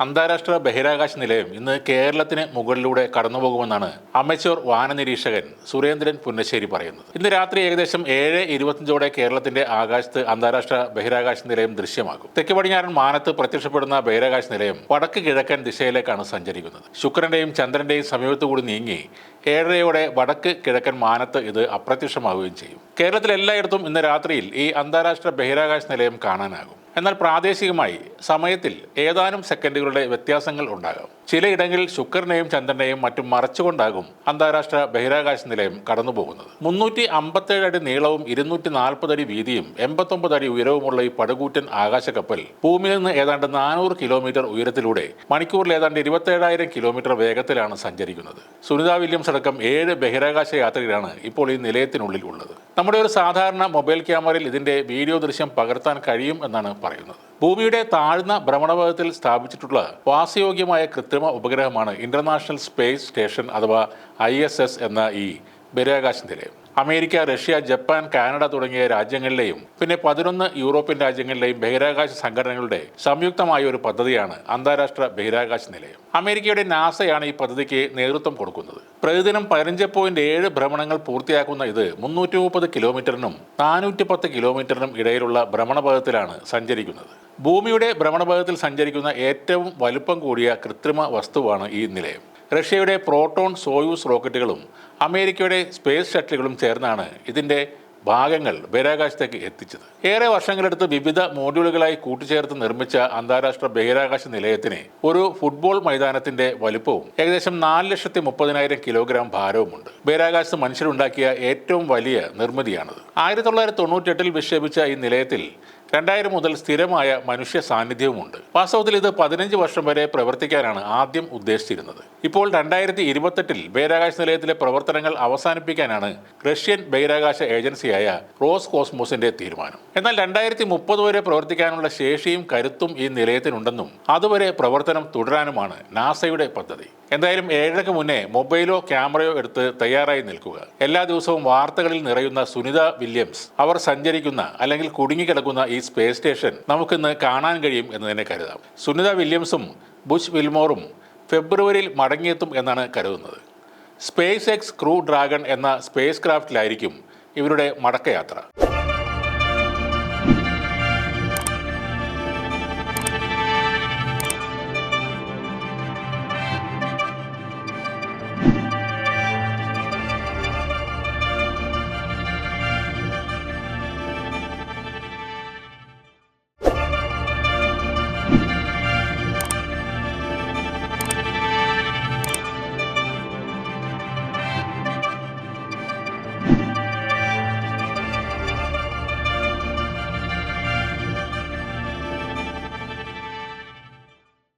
അന്താരാഷ്ട്ര ബഹിരാകാശ നിലയം ഇന്ന് കേരളത്തിന് മുകളിലൂടെ കടന്നുപോകുമെന്നാണ് അമച്വർ വാനനിരീക്ഷകൻ സുരേന്ദ്രൻ പുന്നശ്ശേരി പറയുന്നത്. ഇന്ന് രാത്രി ഏകദേശം ഏഴ് ഇരുപത്തിയഞ്ചോടെ കേരളത്തിന്റെ ആകാശത്ത് അന്താരാഷ്ട്ര ബഹിരാകാശ നിലയം ദൃശ്യമാകും. തെക്ക് പടിഞ്ഞാറൻ മാനത്ത് പ്രത്യക്ഷപ്പെടുന്ന ബഹിരാകാശ നിലയം വടക്ക് കിഴക്കൻ ദിശയിലേക്കാണ് സഞ്ചരിക്കുന്നത്. ശുക്രന്റെയും ചന്ദ്രന്റെയും സമീപത്തുകൂടി നീങ്ങി ഏഴരയോടെ വടക്ക് കിഴക്കൻ മാനത്ത് ഇത് അപ്രത്യക്ഷമാവുകയും ചെയ്യും. കേരളത്തിൽ എല്ലായിടത്തും ഇന്ന് രാത്രിയിൽ ഈ അന്താരാഷ്ട്ര ബഹിരാകാശ നിലയം കാണാനാകും. എന്നാൽ പ്രാദേശികമായി സമയത്തിൽ ഏതാനും സെക്കൻഡുകളുടെ വ്യത്യാസങ്ങൾ ഉണ്ടാകാം. ചിലയിടങ്ങളിൽ ശുക്രനെയും ചന്ദ്രനെയും മറ്റും മറച്ചുകൊണ്ടാകും അന്താരാഷ്ട്ര ബഹിരാകാശ നിലയം കടന്നുപോകുന്നത്. മുന്നൂറ്റി അമ്പത്തേഴ് അടി നീളവും ഇരുന്നൂറ്റി നാൽപ്പത് അടി വീതിയും എൺപത്തൊമ്പത് അടി ഉയരവുമുള്ള ഈ പടുകൂറ്റൻ ആകാശക്കപ്പൽ ഭൂമിയിൽ നിന്ന് ഏതാണ്ട് നാനൂറ് കിലോമീറ്റർ ഉയരത്തിലൂടെ മണിക്കൂറിൽ ഏതാണ്ട് ഇരുപത്തേഴായിരം കിലോമീറ്റർ വേഗത്തിലാണ് സഞ്ചരിക്കുന്നത്. സുനിത വില്യംസ് അടക്കം ഏഴ് ബഹിരാകാശ യാത്രികരാണ് ഇപ്പോൾ ഈ നിലയത്തിനുള്ളിൽ ഉള്ളത്. നമ്മുടെ ഒരു സാധാരണ മൊബൈൽ ക്യാമറയിൽ ഇതിന്റെ വീഡിയോ ദൃശ്യം പകർത്താൻ കഴിയും എന്നാണ് പറയുന്നത്. ഭൂമിയുടെ താഴ്ന്ന ഭ്രമണപഥത്തിൽ സ്ഥാപിച്ചിട്ടുള്ള വാസയോഗ്യമായ കൃത്രിമ ഉപഗ്രഹമാണ് ഇന്റർനാഷണൽ സ്പേസ് സ്റ്റേഷൻ അഥവാ ഐ എന്ന ഈ ബഹിരാകാശ നിലയം അമേരിക്ക റഷ്യ ജപ്പാൻ കാനഡ തുടങ്ങിയ രാജ്യങ്ങളിലെയും പിന്നെ പതിനൊന്ന് യൂറോപ്യൻ രാജ്യങ്ങളിലെയും ബഹിരാകാശ സംഘടനകളുടെ സംയുക്തമായ ഒരു പദ്ധതിയാണ് അന്താരാഷ്ട്ര ബഹിരാകാശ നിലയം. അമേരിക്കയുടെ നാസയാണ് ഈ പദ്ധതിക്ക് നേതൃത്വം കൊടുക്കുന്നത്. പ്രതിദിനം പതിനഞ്ച് പോയിന്റ് ഏഴ് ഭ്രമണങ്ങൾ പൂർത്തിയാക്കുന്ന ഇത് മുന്നൂറ്റി മുപ്പത് കിലോമീറ്ററിനും നാനൂറ്റി പത്ത് കിലോമീറ്ററിനും ഇടയിലുള്ള ഭ്രമണപഥത്തിലാണ് സഞ്ചരിക്കുന്നത്. ഭൂമിയുടെ ഭ്രമണപഥത്തിൽ സഞ്ചരിക്കുന്ന ഏറ്റവും വലുപ്പം കൂടിയ കൃത്രിമ വസ്തുവാണ് ഈ നിലയം. റഷ്യയുടെ പ്രോട്ടോൺ സോയൂസ് റോക്കറ്റുകളും അമേരിക്കയുടെ സ്പേസ് ഷട്ടിലുകളും ചേർന്നാണ് ഇതിന്റെ ഭാഗങ്ങൾ ബഹിരാകാശത്തേക്ക് എത്തിച്ചത്. ഏറെ വർഷങ്ങളെടുത്ത് വിവിധ മോഡ്യൂളുകളായി കൂട്ടിച്ചേർത്ത് നിർമ്മിച്ച അന്താരാഷ്ട്ര ബഹിരാകാശ നിലയത്തിന് ഒരു ഫുട്ബോൾ മൈതാനത്തിന്റെ വലുപ്പവും ഏകദേശം നാല് ലക്ഷത്തി മുപ്പതിനായിരം കിലോഗ്രാം ഭാരവുമുണ്ട്. ബഹിരാകാശത്ത് മനുഷ്യരുണ്ടാക്കിയ ഏറ്റവും വലിയ നിർമ്മിതിയാണത്. ആയിരത്തി തൊള്ളായിരത്തി തൊണ്ണൂറ്റെട്ടിൽ വിക്ഷേപിച്ച ഈ നിലയത്തിൽ രണ്ടായിരം മുതൽ സ്ഥിരമായ മനുഷ്യ സാന്നിധ്യവുമുണ്ട്. വാസ്തവത്തിൽ ഇത് പതിനഞ്ച് വർഷം വരെ പ്രവർത്തിക്കാനാണ് ആദ്യം ഉദ്ദേശിച്ചിരുന്നത്. ഇപ്പോൾ രണ്ടായിരത്തി ഇരുപത്തെട്ടിൽ ബഹിരാകാശ നിലയത്തിലെ പ്രവർത്തനങ്ങൾ അവസാനിപ്പിക്കാനാണ് റഷ്യൻ ബഹിരാകാശ ഏജൻസിയായ റോസ് കോസ്മോസിന്റെ തീരുമാനം. എന്നാൽ രണ്ടായിരത്തി മുപ്പത് വരെ പ്രവർത്തിക്കാനുള്ള ശേഷിയും കരുത്തും ഈ നിലയത്തിനുണ്ടെന്നും അതുവരെ പ്രവർത്തനം തുടരാനുമാണ് നാസയുടെ പദ്ധതി. എന്തായാലും ഏഴരക്ക് മുന്നേ മൊബൈലോ ക്യാമറയോ എടുത്ത് തയ്യാറായി നിൽക്കുക. എല്ലാ ദിവസവും വാർത്തകളിൽ നിറയുന്ന സുനിത വില്യംസ് അവർ സഞ്ചരിക്കുന്ന അല്ലെങ്കിൽ കുടുങ്ങിക്കിടക്കുന്ന ഈ സ്പേസ് സ്റ്റേഷൻ നമുക്കിന്ന് കാണാൻ കഴിയും എന്ന് തന്നെ കരുതാം. സുനിത വില്യംസും ബുഷ് വിൽമോറും ഫെബ്രുവരിയിൽ മടങ്ങിയെത്തും എന്നാണ് കരുതുന്നത്. സ്പേസ് എക്സ് ക്രൂ ഡ്രാഗൺ എന്ന സ്പേസ് ക്രാഫ്റ്റിലായിരിക്കും ഇവരുടെ മടക്കയാത്ര.